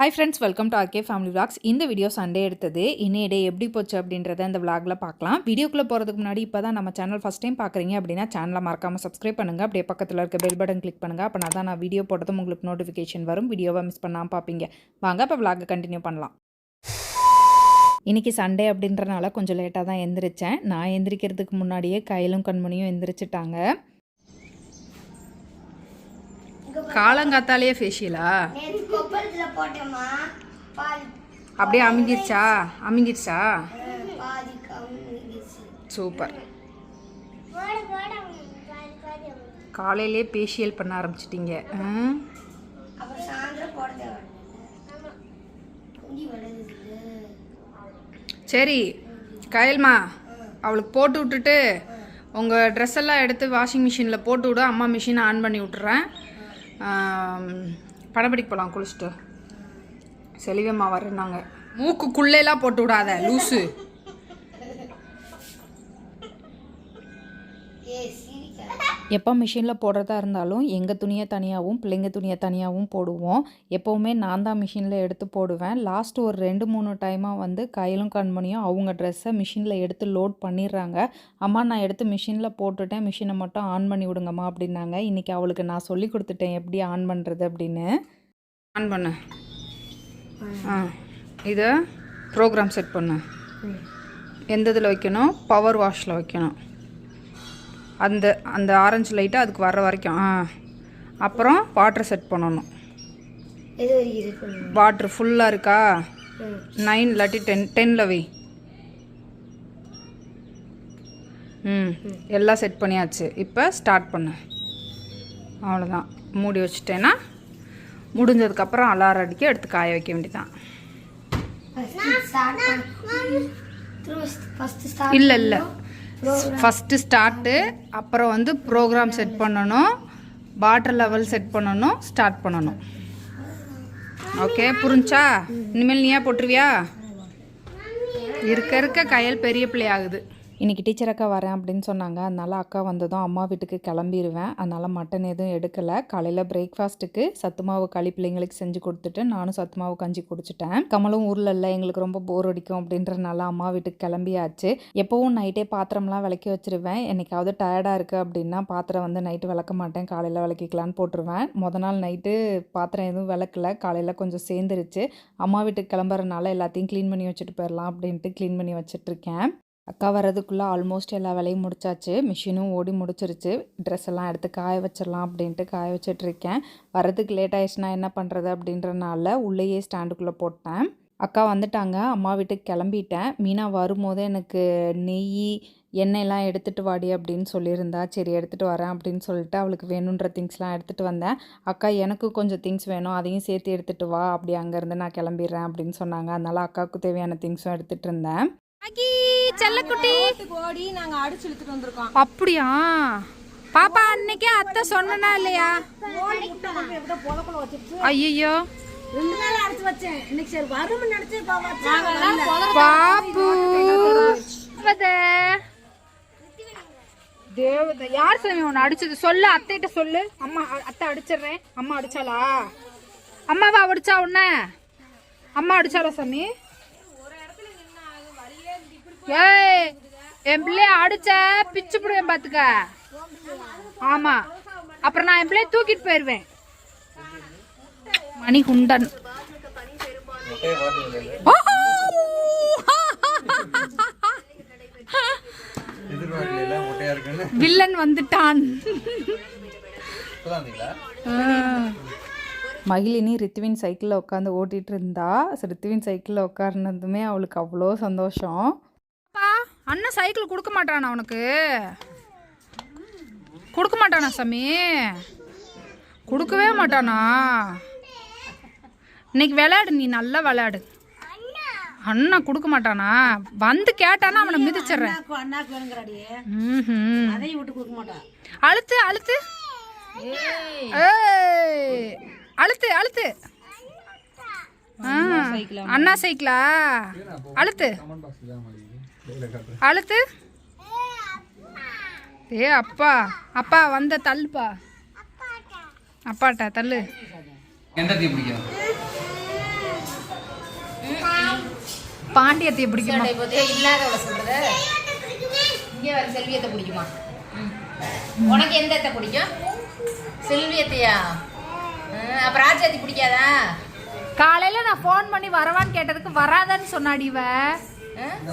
Hi friends welcome to RK family vlogs. இந்த video Sunday எடுத்தது. இன்னைய டே எப்படி போச்சு அப்படின்றத இந்த vlogல பார்க்கலாம். வீடியோக்குள்ளே போகிறதுக்கு முன்னாடி இப்போ தான் நம்ம சேனல் ஃபஸ்ட் டைம் பார்க்குறீங்க அப்படின்னா சேனலை மறக்காமல் சப்ஸ்கிரைப் பண்ணுங்கள் அப்படியே பக்கத்தில் இருக்க பெல் பட்டன் கிளிக் பண்ணுங்கள் அப்போ தான் நான் வீடியோ போட்டதும் உங்களுக்கு நோட்டிஃபிகேஷன் வரும். வீடியோவை மிஸ் பண்ணாமல் பார்ப்பீங்க. வாங்க இப்போ vlog கண்டினியூ பண்ணலாம். இன்றைக்கி சண்டே அப்படின்றனால கொஞ்சம் லேட்டாக தான் எந்திரிச்சேன். நான் எந்திரிக்கிறதுக்கு முன்னாடியே கையிலும் கண்மணியும் எந்திரிச்சிட்டாங்க. காலங்காத்தாலேயே ஃபேஷியலா நேத்து கொப்பளத்துல போட்டேம்மா. பாதி அப்படியே அமுங்கிருச்சா? அமுங்கிருச்சா? சூப்பர். காலையிலே ஃபேஷியல் பண்ண ஆரம்பிச்சிட்டிங்க. சரி கயல்மா அவளுக்கு போட்டு விட்டுட்டு உங்கள் ட்ரெஸ் எல்லாம் எடுத்து வாஷிங் மிஷினில் போட்டு விடு. அம்மா மிஷினை ஆன் பண்ணி விட்டுறேன். படப்பிடிக்கு போகலாம் குளிச்சுட்டு. செலிவம்மா வர்றாங்க மூக்குக்குள்ளேலாம் போட்டு விடாத லூசு. எப்போ மிஷினில் போடுறதா இருந்தாலும் எங்கள் துணியை தனியாகவும் பிள்ளைங்க துணியை தனியாகவும் போடுவோம். எப்போவுமே நான் தான் மிஷினில் எடுத்து போடுவேன். லாஸ்ட் ஒரு ரெண்டு மூணு டைமாக வந்து கையிலும் கண்மணியும் அவங்க ட்ரெஸ்ஸை மிஷினில் எடுத்து லோட் பண்ணிடுறாங்க. அம்மா நான் எடுத்து மிஷினில் போட்டுட்டேன். மிஷினை மட்டும் ஆன் பண்ணி விடுங்கம்மா அப்படின்னாங்க. இன்றைக்கி அவளுக்கு நான் சொல்லி கொடுத்துட்டேன் எப்படி ஆன் பண்ணுறது அப்படின்னு. ஆன் பண்ணு. ஆ இதை ப்ரோக்ராம் செட் பண்ணு. எந்த இதில் வைக்கணும்? பவர் வாஷில் வைக்கணும். அந்த அந்த ஆரஞ்சு லைட்டு அதுக்கு வர்ற வரைக்கும் ஆ. அப்புறம் வாட்டர் செட் பண்ணணும். வாட்ரு ஃபுல்லாக இருக்கா. நைன் இல்லாட்டி டென் டென்னில் வை. ம். எல்லாம் செட் பண்ணியாச்சு. இப்போ ஸ்டார்ட் பண்ணு. அவ்வளோதான் மூடி வச்சுட்டேன்னா முடிஞ்சதுக்கப்புறம் அலாரம் அடிக்க எடுத்து காய வைக்க வேண்டியதான் இல்லை இல்லை. ஃபஸ்ட்டு ஸ்டார்ட்டு அப்புறம் வந்து ப்ரோக்ராம் செட் பண்ணணும். வாட்டர் லெவல் செட் பண்ணணும் ஸ்டார்ட் பண்ணணும். ஓகே புரிஞ்சா? இனிமேல் நீயா போட்டுருவியா? இருக்க இருக்க கையல் பெரிய பிள்ளை ஆகுது. இன்றைக்கி டீச்சர் அக்கா வரேன் அப்படின்னு சொன்னாங்க. அதனால் அக்கா வந்ததும் அம்மா வீட்டுக்கு கிளம்பிடுவேன் அதனால் மட்டன் எதுவும் எடுக்கலை. காலையில் பிரேக்ஃபாஸ்ட்டுக்கு சத்துமாவு களி பிள்ளைங்களுக்கு செஞ்சு கொடுத்துட்டு நானும் சத்துமாவு கஞ்சி குடிச்சிட்டேன். கமலும் ஊரில் இல்லை. எங்களுக்கு ரொம்ப போர் அடிக்கும் அப்படின்றனால அம்மா வீட்டுக்கு கிளம்பியாச்சு. எப்போவும் நைட்டே பாத்திரம்லாம் விளக்கி வச்சிருவேன். என்னைக்காவது டயர்டாக இருக்குது அப்படின்னா பாத்திரம் வந்து நைட்டு விளக்க மாட்டேன். காலையில் விளக்கிக்கலான்னு போட்டுருவேன். முத நாள் நைட்டு பாத்திரம் எதுவும் விளக்கல. காலையில் கொஞ்சம் சேர்ந்துருச்சு. அம்மா வீட்டுக்கு கிளம்புறனால எல்லாத்தையும் க்ளீன் பண்ணி வச்சுட்டு போயிடலாம் அப்படின்ட்டு க்ளீன் பண்ணி வச்சிட்ருக்கேன் அக்கா வர்றதுக்குள்ளே ஆல்மோஸ்ட் எல்லா வேலையும் முடிச்சாச்சு. மிஷினும் ஓடி முடிச்சிருச்சு. ட்ரெஸ் எல்லாம் எடுத்து காய வச்சிடலாம் அப்படின்ட்டு காய வச்சிட்ருக்கேன் வரதுக்கு லேட் ஆயிடுச்சுன்னா என்ன பண்ணுறது அப்படின்றனால உள்ளேயே ஸ்டாண்டுக்குள்ளே போட்டேன். அக்கா வந்துட்டாங்க. அம்மா வீட்டுக்கு கிளம்பிட்டேன். மீனா வரும்போது எனக்கு நெய் எண்ணெயெல்லாம் எடுத்துகிட்டு வாடி அப்படின்னு சொல்லியிருந்தா. சரி எடுத்துகிட்டு வரேன் அப்படின்னு சொல்லிட்டு அவளுக்கு வேணுன்ற திங்ஸ்லாம் எடுத்துகிட்டு வந்தேன். அக்கா எனக்கு கொஞ்சம் திங்ஸ் வேணும். அதையும் சேர்த்து எடுத்துகிட்டு வா. அப்படி அங்கேருந்து நான் கிளம்பிடுறேன் அப்படின்னு சொன்னாங்க. அதனால் அக்காவுக்கு தேவையான திங்ஸும் எடுத்துகிட்டு இருந்தேன். செல்லக்குட்டி. ஓடி நாங்க அடிச்சு இழுத்துட்டு வந்திருக்கோம். அப்படியா? பாப்பா அன்னைக்கே அத்தை சொன்னா இல்லையா? ஐயோ பாப்பு. தேவதை யார் சாமி உன்னை அடிச்சது? சொல்லு அத்தைகிட்ட சொல்லு. அம்மா அத்தை அடிச்சிடுறேன். அம்மா அடிச்சாளா? அம்மாவா அடிச்சா உன்ன? அம்மா அடிச்சாளா சாமி? ஏய் என் பிள்ளைய அடிச்ச பிச்சு புடுவேன் பாத்துக்க. ஆமா. அப்புறம் நான் என் பிள்ளைய தூக்கிட்டு போயிருவேன். மணிகுண்டன். குண்டன் வில்லன் வந்துட்டான். மகிழினி ரித்துவின் சைக்கிளில் உட்காந்து ஓட்டிகிட்டு இருந்தா. ரித்துவின் சைக்கிளில் உட்கார்னதுமே அவளுக்கு அவ்வளோ சந்தோஷம். அண்ணன் சைக்கிள் கொடுக்க மாட்டானா உனக்கு? கொடுக்க மாட்டானா சாமி? கொடுக்கவே மாட்டானா? இன்னைக்கு விளையாடு நீ நல்லா விளையாடு. அண்ணா கொடுக்க மாட்டானா? வந்து கேட்டானா அவனை மிதிச்சிடுறேன். அழுத்து அழுத்து. அழுத்து அழுத்து. அண்ணா சைக்கிளா அழுத்து. அழுத்து? ஏ அப்பா. அப்பா வந்த தள்ளுப்பா. அப்பாட்டா தள்ளு. பாண்டியத்தை பிடிக்குமா? இல்லாதவள சொல்றது. இங்கே வர செல்வியத்தை பிடிக்குமா. உனக்கு எந்த அத்தை பிடிக்கும்? செல்வியத்தையா? அப்ப ராஜாத்தி பிடிக்காதா? காலையில நான் ஃபோன் பண்ணி வரவான்னு கேட்டதுக்கு வராதன்னு சொன்னாடி இவ. ம்?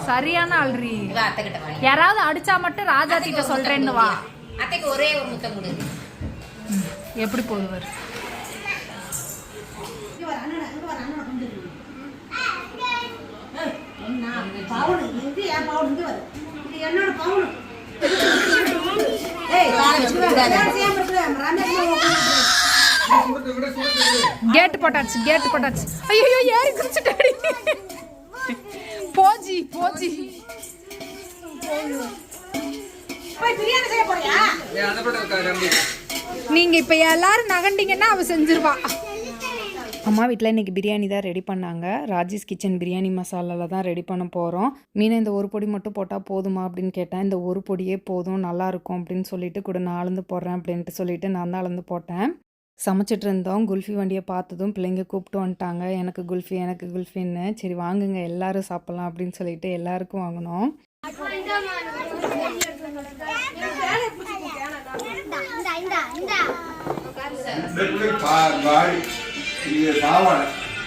சரியான ஆள்ரி யாராவது அடிச்சா மட்டும் ராஜா கிட்ட சொல்றேன்னு வா. அத்தைக்கு ஒரே ஒரு முத்தம் கொடு எப்படி போகுது பவுனு இது என் பவுன் இங்க வரு இது என்னோட பவுனு கேட்டு போட்டாச்சு கேட்டு போட்டாச்சு. ஐயோ ஏறி குடிச்சிட்டாடி போஜி போஜி. நீங்க இப்ப எல்லாரும் நகண்டிங்கன்னா அவ செஞ்சிருவா. அம்மா வீட்டில் இன்றைக்கி பிரியாணி தான் ரெடி பண்ணாங்க. ராஜேஷ் கிச்சன் பிரியாணி மசாலாவில் தான் ரெடி பண்ண போகிறோம் மீனை இந்த ஒரு பொடி மட்டும் போட்டால் போதுமா அப்படின்னு கேட்டேன் இந்த ஒரு பொடியே போதும் நல்லா இருக்கும் அப்படின்னு சொல்லிட்டு கூட நான் அளந்து போடுறேன் அப்படின்ட்டு சொல்லிட்டு நான் தான் அளந்து போட்டேன். சமைச்சிட்டு இருந்தோம் குல்ஃபி வண்டியை பார்த்ததும் பிள்ளைங்க கூப்பிட்டு வந்துட்டாங்க எனக்கு குல்ஃபி எனக்கு குல்ஃபின்னு. சரி வாங்குங்க எல்லாரும் சாப்பிட்லாம் அப்படின்னு சொல்லிட்டு எல்லாருக்கும் வாங்கினோம்.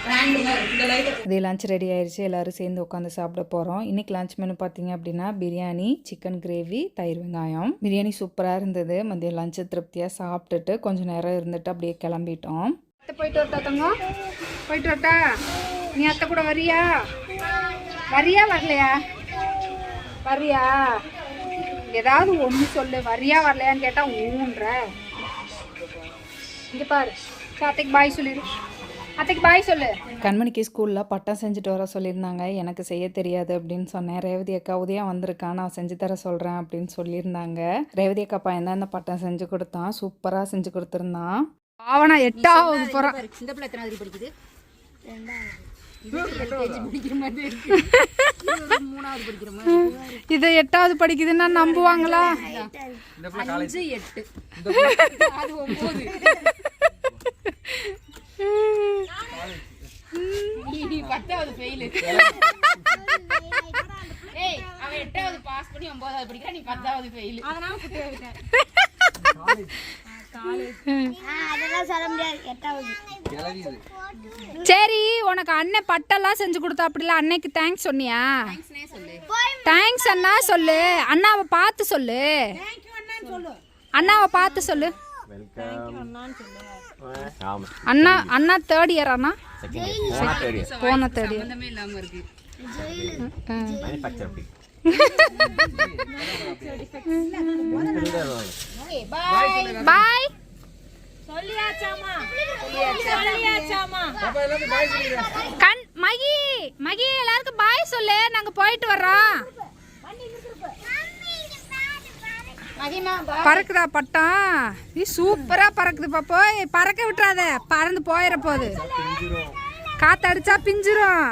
இதே லஞ்ச் ரெடி ஆயிடுச்சு எல்லாரும் சேர்ந்து உட்காந்து சாப்பிட போகிறோம் இன்னைக்கு லஞ்ச் மெனு பார்த்தீங்க அப்படின்னா பிரியாணி சிக்கன் கிரேவி தயிர் வெங்காயம். பிரியாணி சூப்பராக இருந்தது. மதியம் லஞ்சு திருப்தியாக சாப்பிட்டுட்டு கொஞ்சம் நேரம் இருந்துட்டு அப்படியே கிளம்பிட்டோம். போயிட்டு வரட்டா தங்கம்? போயிட்டு வரட்டா? நீ அத்தை கூட வரியா? வரியா வரலையா? வரியா? ஏதாவது ஒன்று சொல்லு. வரியா வரலையான்னு கேட்டால் ஊன்ற. இங்கே பாரு. சாத்தைக்கு பாய் சொல்லிடு அத்தைக்கு பாய் சொல்லு. கண்மணிக்கு ஸ்கூலில் பட்டம் செஞ்சுட்டு வர சொல்லியிருந்தாங்க. எனக்கு செய்ய தெரியாது அப்படின்னு சொன்னேன். ரேவதி அக்கா உதயா வந்திருக்கான் நான் செஞ்சு தர சொல்கிறேன் அப்படின்னு சொல்லியிருந்தாங்க. ரேவதி அக்கா பையன் தான் இந்த பட்டம் செஞ்சு கொடுத்தான். சூப்பராக செஞ்சு கொடுத்துருந்தான். அவனா எட்டாவது போகிறான் இந்த பிள்ளை எத்தனாவது படிக்குது? இது எட்டாவது படிக்குதுன்னா நம்புவாங்களா? எட்டு நீ பத்தாவது ஃபெயில் ஏய் அவன் எட்டாவது பாஸ் பண்ணி ஒன்பதாவது படிக்கிறா நீ பத்தாவது ஃபெயில் அதெல்லாம் சொல்ல முடியாது. எட்டாவது. கிளவி இது சரி உனக்கு அண்ணன் பட்டெல்லாம் செஞ்சு கொடுத்தா அப்படிலாம் அன்னைக்கு தேங்க்ஸ் சொன்னியா? சொல்லு. தேங்க்ஸ் அண்ணா சொல்லு. அண்ணாவை பார்த்து சொல்லு. அண்ணாவை பார்த்து சொல்லு. அண்ணா அண்ணா தேர்ட் இயர் அண்ணா? போன பாய் கண் மகி மகி எல்லாருக்கும் பாய் சொல்லு நாங்க போயிட்டு வர்றோம் பறக்குதா பட்டம் நீ சூப்பரா பறக்குது பாப்போ. பறக்க விட்டுறாத. பறந்து போயிட போகுது. காத்தடிச்சா பிஞ்சிரும்.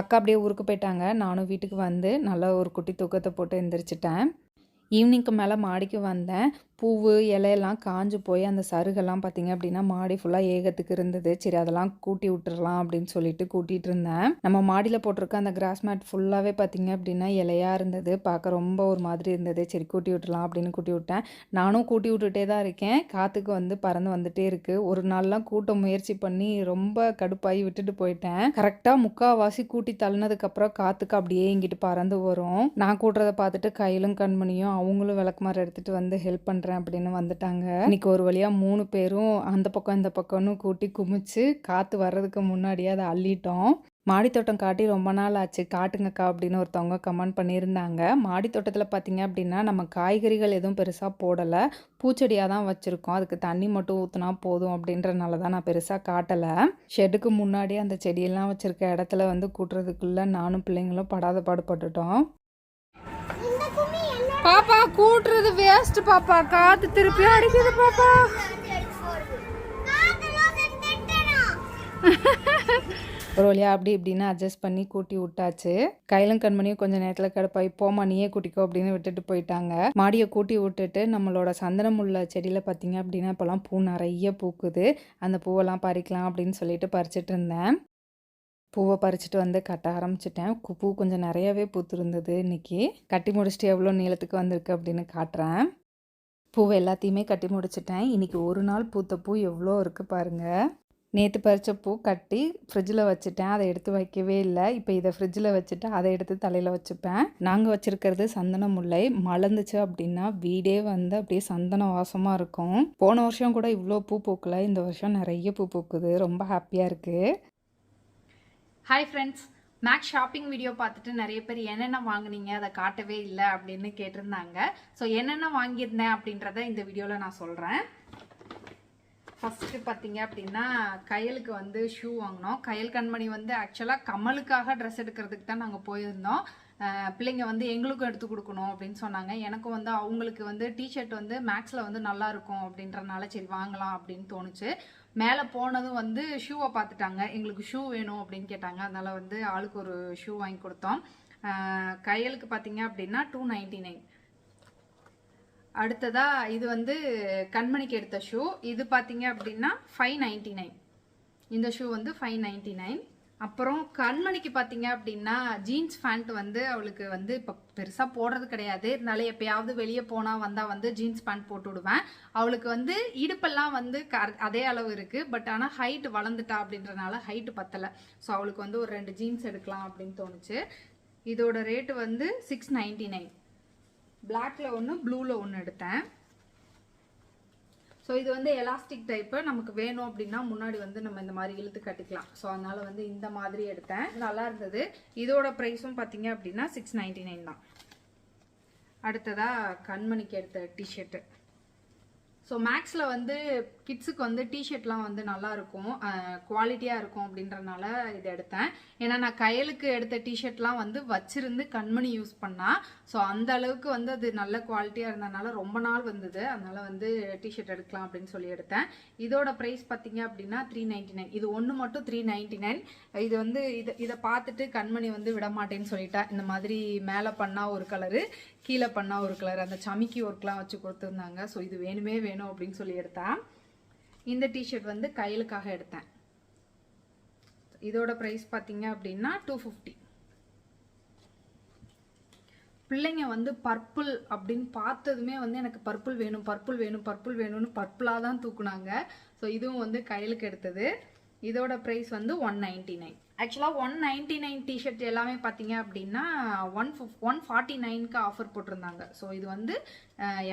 அக்கா அப்படியே ஊருக்கு போயிட்டாங்க. நானும் வீட்டுக்கு வந்து நல்லா ஒரு குட்டி தூக்கத்தை போட்டு எந்திரிச்சிட்டேன். ஈவினிங்க்கு மேலே மாடிக்கு வந்தேன். பூவு இலையெல்லாம் காஞ்சு போய் அந்த சருகெல்லாம் பார்த்தீங்க அப்படின்னா மாடி ஃபுல்லாக ஏகத்துக்கு இருந்தது. சரி அதெல்லாம் கூட்டி விட்டுறலாம் அப்படின்னு சொல்லிட்டு கூட்டிகிட்டு இருந்தேன். நம்ம மாடியில் போட்டிருக்க அந்த கிராஸ் மேட் ஃபுல்லாகவே பார்த்தீங்க அப்படின்னா இலையாக இருந்தது. பார்க்க ரொம்ப ஒரு மாதிரி இருந்தது. சரி கூட்டி விட்டுலாம் அப்படின்னு கூட்டி விட்டேன். நானும் கூட்டி விட்டுட்டே தான் இருக்கேன். காற்றுக்கு வந்து பறந்து வந்துட்டே இருக்குது ஒரு நாள்லாம் கூட்ட முயற்சி பண்ணி ரொம்ப கடுப்பாகி விட்டுட்டு போயிட்டேன். கரெக்டாக முக்கால்வாசி கூட்டி தள்ளினதுக்கப்புறம் காற்றுக்கு அப்படியே இங்கிட்டு பறந்து வரும். நான் கூட்டுறதை பார்த்துட்டு கையிலும் கண்மணியும் அவங்களும் விளக்குமாறு எடுத்துகிட்டு வந்து ஹெல்ப் பண்ணுறேன் அப்படின்னு வந்துட்டாங்க. இன்னைக்கு ஒரு வழியாக மூணு பேரும் அந்த பக்கம் இந்த பக்கம்னு கூட்டி குமிச்சு காற்று வர்றதுக்கு முன்னாடியே அதை அள்ளிட்டோம். மாடித்தோட்டம் காட்டி ரொம்ப நாள் ஆச்சு. காட்டுங்கக்கா அப்படின்னு ஒருத்தவங்க கமெண்ட் பண்ணியிருந்தாங்க. மாடித்தோட்டத்தில் பார்த்தீங்க அப்படின்னா நம்ம காய்கறிகள் எதுவும் பெருசாக போடலை. பூச்செடியாக தான் வச்சுருக்கோம். அதுக்கு தண்ணி மட்டும் ஊற்றினா போதும் அப்படின்றனால தான் நான் பெருசாக காட்டலை. ஷெட்டுக்கு முன்னாடி அந்த செடியெல்லாம் வச்சுருக்க இடத்துல வந்து கூட்டுறதுக்குள்ளே நானும் பிள்ளைங்களும் படாத பாடுபட்டுட்டோம். பாப்பா கூட்டுறது வேஸ்ட் பாப்பா. காத்து திருப்பி அடிக்குது பாப்பா. ஒரு வழியாக அப்படி இப்படின்னு அட்ஜஸ்ட் பண்ணி கூட்டி விட்டாச்சு. கையிலும் கண்மணியும் கொஞ்சம் நேரத்தில் கிடப்பா போமா நீயே கூட்டிக்கோ அப்படின்னு விட்டுட்டு போயிட்டாங்க. மாடியை கூட்டி விட்டுட்டு நம்மளோட சந்தனம் உள்ள செடியில் பார்த்தீங்க அப்படின்னா இப்போலாம் பூ நிறைய பூக்குது. அந்த பூவெல்லாம் பறிக்கலாம் அப்படின்னு சொல்லிட்டு பறிச்சிட்டு இருந்தேன். பூவை பறிச்சுட்டு வந்து கட்ட ஆரம்பிச்சிட்டேன். கு- பூ கொஞ்சம் நிறையவே பூத்துருந்தது. இன்றைக்கி கட்டி முடிச்சுட்டு எவ்வளோ நீளத்துக்கு வந்திருக்கு அப்படின்னு காட்டுறேன். பூவை எல்லாத்தையுமே கட்டி முடிச்சிட்டேன். இன்னைக்கு ஒரு நாள் பூத்த பூ எவ்வளோ இருக்குது பாருங்கள் நேற்று பறித்த பூ கட்டி ஃப்ரிட்ஜில் வச்சுட்டேன். அதை எடுத்து வைக்கவே இல்லை. இப்போ இதை ஃப்ரிட்ஜில் வச்சுட்டு அதை எடுத்து தலையில் வச்சுப்பேன். நாங்கள் வச்சுருக்கிறது சந்தன முல்லை. மலர்ந்துச்சு அப்படின்னா வீடே வந்து அப்படியே சந்தன வாசமாக இருக்கும். போன வருஷம் கூட இவ்வளோ பூ பூக்கலை. இந்த வருஷம் நிறைய பூ பூக்குது. ரொம்ப ஹாப்பியாக இருக்குது hi friends Max shopping video பார்த்துட்டு நிறைய பேர் என்னென்ன வாங்குனீங்க? அதை காட்டவே இல்லை அப்படின்னு கேட்டிருந்தாங்க. ஸோ என்னென்ன வாங்கியிருந்தேன் அப்படின்றத இந்த வீடியோவில் நான் சொல்கிறேன் ஃபஸ்ட்டு பார்த்தீங்க அப்படின்னா கையலுக்கு வந்து ஷூ வாங்கினோம். கையல் கண்மணி வந்து ஆக்சுவலாக கமலுக்காக ட்ரெஸ் எடுக்கிறதுக்கு தான் நாங்கள் போயிருந்தோம். பிள்ளைங்க வந்து எங்களுக்கும் எடுத்து கொடுக்கணும் அப்படின்னு சொன்னாங்க. எனக்கும் வந்து அவங்களுக்கு வந்து டிஷர்ட் வந்து மேக்ஸில் வந்து நல்லா இருக்கும் அப்படின்றனால சரி வாங்கலாம் அப்படின்னு தோணுச்சு. மேலே போனதும் வந்து ஷூவை பார்த்துட்டாங்க. எங்களுக்கு ஷூ வேணும் அப்படின்னு கேட்டாங்க. அதனால் வந்து ஆளுக்கு ஒரு ஷூ வாங்கி கொடுத்தோம். கையலுக்கு பார்த்தீங்க அப்படின்னா டூ நைன்டி நைன் அடுத்ததா இது வந்து கண்மணிக்கு எடுத்த ஷூ இது பார்த்தீங்க அப்படின்னா ஃபைவ் நைன்டி நைன் இந்த ஷூ வந்து ஃபைவ் நைன்டி நைன் அப்புறம் கண்மணிக்கு பார்த்தீங்க அப்படின்னா ஜீன்ஸ் பேண்ட் வந்து அவளுக்கு வந்து இப்போ பெருசாக போடுறது கிடையாது. இருந்தாலும் எப்பயாவது வெளியே போனால் வந்தால் வந்து ஜீன்ஸ் பேண்ட் போட்டு விடுவேன். அவளுக்கு வந்து இடுப்பெல்லாம் வந்து க அதே அளவு இருக்குது பட் ஆனால் ஹைட் வளர்ந்துட்டா அப்படின்றனால ஹைட்டு பத்தலை. ஸோ அவளுக்கு வந்து ஒரு ரெண்டு ஜீன்ஸ் எடுக்கலாம் அப்படின்னு தோணுச்சு. இதோட ரேட்டு வந்து சிக்ஸ் நைன்டி நைன் பிளாக்ல ஒன்று ப்ளூவில் ஒன்று எடுத்தேன். ஸோ இது வந்து எலாஸ்டிக் டைப்பு நமக்கு வேணும் அப்படின்னா முன்னாடி வந்து நம்ம இந்த மாதிரி இழுத்து கட்டிக்கலாம். ஸோ அதனால் வந்து இந்த மாதிரி எடுத்தேன். நல்லா இருந்தது. இதோட ப்ரைஸும் பார்த்தீங்க அப்படின்னா சிக்ஸ் நைன்டி நைன் தான். அடுத்ததாக கண்மணிக்கு எடுத்த டிஷர்ட்டு ஸோ மேக்ஸில் வந்து கிட்ஸுக்கு வந்து டிஷர்ட்லாம் வந்து நல்லா இருக்கும் குவாலிட்டியாக இருக்கும் அப்படின்றனால இது எடுத்தேன். ஏன்னா நான் கையலுக்கு எடுத்த டிஷர்ட்லாம் வந்து வச்சிருந்து கண்மணி யூஸ் பண்ணால் ஸோ அந்த அளவுக்கு வந்து அது நல்ல குவாலிட்டியாக இருந்ததுனால ரொம்ப நாள் வந்தது. அதனால வந்து டிஷர்ட் எடுக்கலாம் அப்படின்னு சொல்லி எடுத்தேன். இதோட ப்ரைஸ் பார்த்தீங்க அப்படின்னா த்ரீ நைன்டி நைன் இது ஒன்று மட்டும் த்ரீ நைன்டி நைன் இது வந்து இதை இதை பார்த்துட்டு கண்மணி வந்து விட மாட்டேன்னு சொல்லிட்டா. இந்த மாதிரி மேலே பண்ணால் ஒரு கலரு கீழே பண்ணால் ஒரு கலர் அந்த சமிக்கி ஒர்க்லாம் வச்சு கொடுத்துருந்தாங்க. ஸோ இது வேணுமே வேணும் அப்படின்னு சொல்லி எடுத்தேன் இந்த டிஷர்ட் வந்து கையலுக்காக எடுத்தேன். இதோட ப்ரைஸ் பார்த்தீங்க அப்படின்னா டூ ஃபிஃப்டி பிள்ளைங்க வந்து பர்பிள் அப்படின்னு பார்த்ததுமே வந்து எனக்கு பர்பிள் வேணும் பர்பிள் வேணும் பர்பிள் வேணும்னு பர்பிளாக தான் தூக்குனாங்க. ஸோ இதுவும் வந்து கையலுக்கு எடுத்தது. இதோட ப்ரைஸ் வந்து ஒன் நைன்டி நைன் ஆக்சுவலாக ஒன் நைன்டி நைன் டிஷர்ட் எல்லாமே பார்த்தீங்க அப்படின்னா ஒன் ஃபிஃப் ஒன் ஃபார்ட்டி நைனுக்கு ஆஃபர் போட்டிருந்தாங்க. ஸோ இது வந்து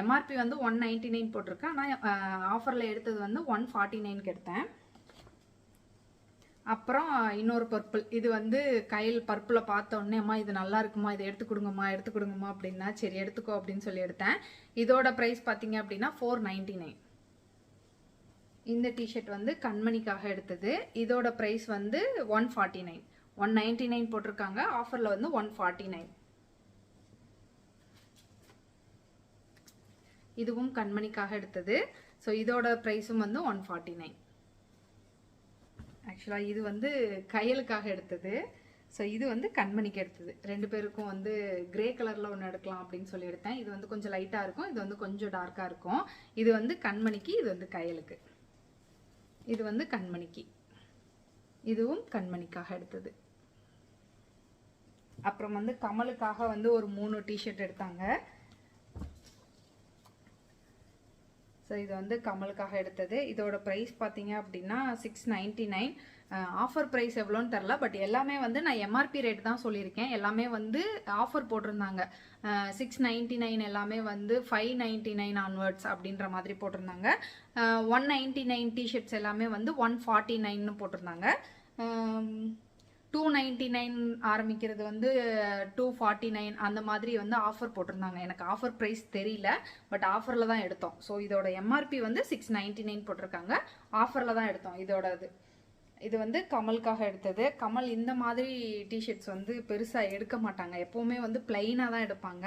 எம்ஆர்பி வந்து ஒன் நைன்டி நைன் போட்டிருக்கேன் ஆனால் ஆஃபரில் எடுத்தது வந்து ஒன் ஃபார்ட்டி நைனுக்கு எடுத்தேன். அப்புறம் இன்னொரு பர்பிள் இது வந்து கையில் பர்பிளை பார்த்த உடனேம்மா இது நல்லா இருக்குமா? இதை எடுத்து கொடுங்கம்மா? எடுத்து கொடுங்கம்மா? அப்படின்னா சரி எடுத்துக்கோ அப்படின்னு சொல்லி எடுத்தேன். இதோட ப்ரைஸ் பார்த்தீங்க அப்படின்னா ஃபோர் நைன்டி நைன் இந்த டிஷர்ட் வந்து கண்மணிக்காக எடுத்தது. இதோட ப்ரைஸ் வந்து one forty nine one ninety nine போட்டிருக்காங்க ஆஃபரில் வந்து ஒன் ஃபார்ட்டி நைன் இதுவும் கண்மணிக்காக எடுத்தது. ஸோ இதோட ப்ரைஸும் வந்து ஒன் ஃபார்ட்டி நைன் ஆக்சுவலாக இது வந்து கையலுக்காக எடுத்தது. ஸோ இது வந்து கண்மணிக்கு எடுத்தது. ரெண்டு பேருக்கும் வந்து கிரே கலரில் ஒன்று எடுக்கலாம் அப்படின்னு சொல்லி எடுத்தேன். இது வந்து கொஞ்சம் லைட்டாக இருக்கும். இது வந்து கொஞ்சம் டார்க்காக இருக்கும். இது வந்து கண்மணிக்கு இது வந்து கையலுக்கு. இது வந்து கண்மணிக்கு. இதுவும் கண்மணிக்காக எடுத்தது. அப்புறம் வந்து கமலுக்காக வந்து ஒரு மூணு டிஷர்ட் எடுத்தாங்க. ஸோ இது வந்து கமலுக்காக எடுத்தது. இதோட ப்ரைஸ் பார்த்தீங்க அப்படின்னா six ninety nine offer price எவ்வளோன்னு தெரில பட் எல்லாமே வந்து நான் எம்ஆர்பி ரேட் தான் சொல்லியிருக்கேன். எல்லாமே வந்து ஆஃபர் போட்டிருந்தாங்க. சிக்ஸ் நைன்ட்டி நைன் எல்லாமே வந்து ஃபைவ் நைன்ட்டி நைன் ஆன்வர்ட்ஸ் அப்படின்ற மாதிரி போட்டிருந்தாங்க. ஒன் நைன்ட்டி நைன் டிஷர்ட்ஸ் எல்லாமே வந்து ஒன் ஃபார்ட்டி நைன்னு போட்டிருந்தாங்க. டூ நைன்ட்டி நைன் ஆரம்பிக்கிறது வந்து டூ ஃபார்ட்டி நைன் அந்த மாதிரி வந்து ஆஃபர் போட்டிருந்தாங்க. எனக்கு ஆஃபர் ப்ரைஸ் தெரியல பட் ஆஃபரில் தான் எடுத்தோம். ஸோ இதோட எம்ஆர்பி வந்து சிக்ஸ் நைன்ட்டி நைன் போட்டிருக்காங்க. ஆஃபரில் தான் எடுத்தோம். இதோட இது இது வந்து கமலுக்காக எடுத்தது. கமல் இந்த மாதிரி டிஷர்ட்ஸ் வந்து பெருசாக எடுக்க மாட்டாங்க. எப்போவுமே வந்து பிளைனாக தான் எடுப்பாங்க.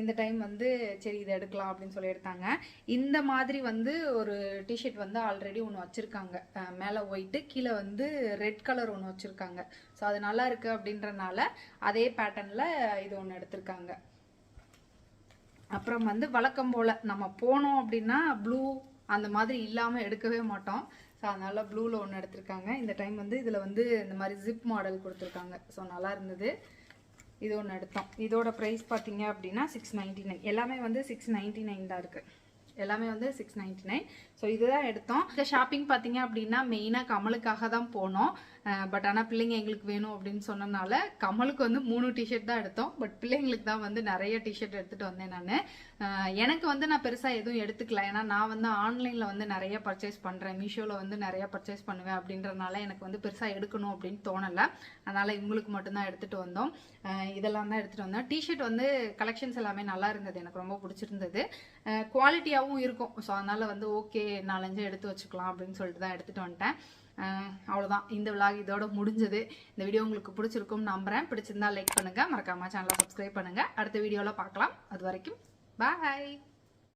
இந்த டைம் வந்து சரி இதை எடுக்கலாம் அப்படின்னு சொல்லி எடுத்தாங்க. இந்த மாதிரி வந்து ஒரு டிஷர்ட் வந்து ஆல்ரெடி ஒன்று வச்சுருக்காங்க. மேலே ஒயிட்டு கீழே வந்து ரெட் கலர் ஒன்று வச்சுருக்காங்க. ஸோ அது நல்லா இருக்குது அப்படின்றனால அதே பேட்டர்னில் இது ஒன்று எடுத்திருக்காங்க. அப்புறம் வந்து வழக்கம் போல் நம்ம போனோம் அப்படின்னா ப்ளூ அந்த மாதிரி இல்லாமல் எடுக்கவே மாட்டோம். ஸோ அதனால் ப்ளூவில் ஒன்று எடுத்திருக்காங்க. இந்த டைம் வந்து இதில் வந்து இந்த மாதிரி ஜிப் மாடல் கொடுத்துருக்காங்க. ஸோ நல்லா இருந்தது. இது ஒன்று எடுத்தோம். இதோட ப்ரைஸ் பார்த்தீங்க அப்படின்னா சிக்ஸ் நைன்ட்டி நைன் எல்லாமே வந்து சிக்ஸ் நைன்ட்டி நைன் தான் இருக்குது எல்லாமே வந்து சிக்ஸ் நைன்ட்டி நைன் ஸோ இதுதான் எடுத்தோம். இந்த ஷாப்பிங் பார்த்தீங்க அப்படின்னா மெயினாக கமலுக்காக தான் போனோம். பட் ஆனால் பிள்ளைங்க எங்களுக்கு வேணும் அப்படின்னு சொன்னனால கமலுக்கு வந்து மூணு டிஷர்ட் தான் எடுத்தோம். பட் பிள்ளைங்களுக்கு தான் வந்து நிறைய டிஷர்ட் எடுத்துகிட்டு வந்தேன் நான். எனக்கு வந்து நான் பெருசாக எதுவும் எடுத்துக்கல. ஏன்னா நான் வந்து ஆன்லைனில் வந்து நிறைய பர்ச்சேஸ் பண்ணுறேன் மீஷோவில் வந்து நிறைய பர்ச்சேஸ் பண்ணுவேன் அப்படின்றனால எனக்கு வந்து பெருசாக எடுக்கணும் அப்படின்னு தோணலை. அதனால் இவங்களுக்கு மட்டும்தான் எடுத்துகிட்டு வந்தோம். இதெல்லாம் தான் எடுத்துகிட்டு வந்தோம். டிஷர்ட் வந்து கலெக்ஷன்ஸ் எல்லாமே நல்லா இருந்தது. எனக்கு ரொம்ப பிடிச்சிருந்தது. குவாலிட்டியாகவும் இருக்கும். ஸோ அதனால் வந்து ஓகே நாலஞ்சு எடுத்து வச்சுக்கலாம் அப்படின்னு சொல்லிட்டு தான் எடுத்துகிட்டு வந்துட்டேன். அவ்வளோதான் இந்த விலாக் இதோட முடிஞ்சது. இந்த வீடியோ உங்களுக்கு பிடிச்சிருக்கும் நம்புகிறேன் பிடிச்சிருந்தா லைக் பண்ணுங்கள் மறக்காம சேனலை சப்ஸ்கிரைப் பண்ணுங்க. அடுத்த வீடியோவில் பார்க்கலாம். அது வரைக்கும் பாய்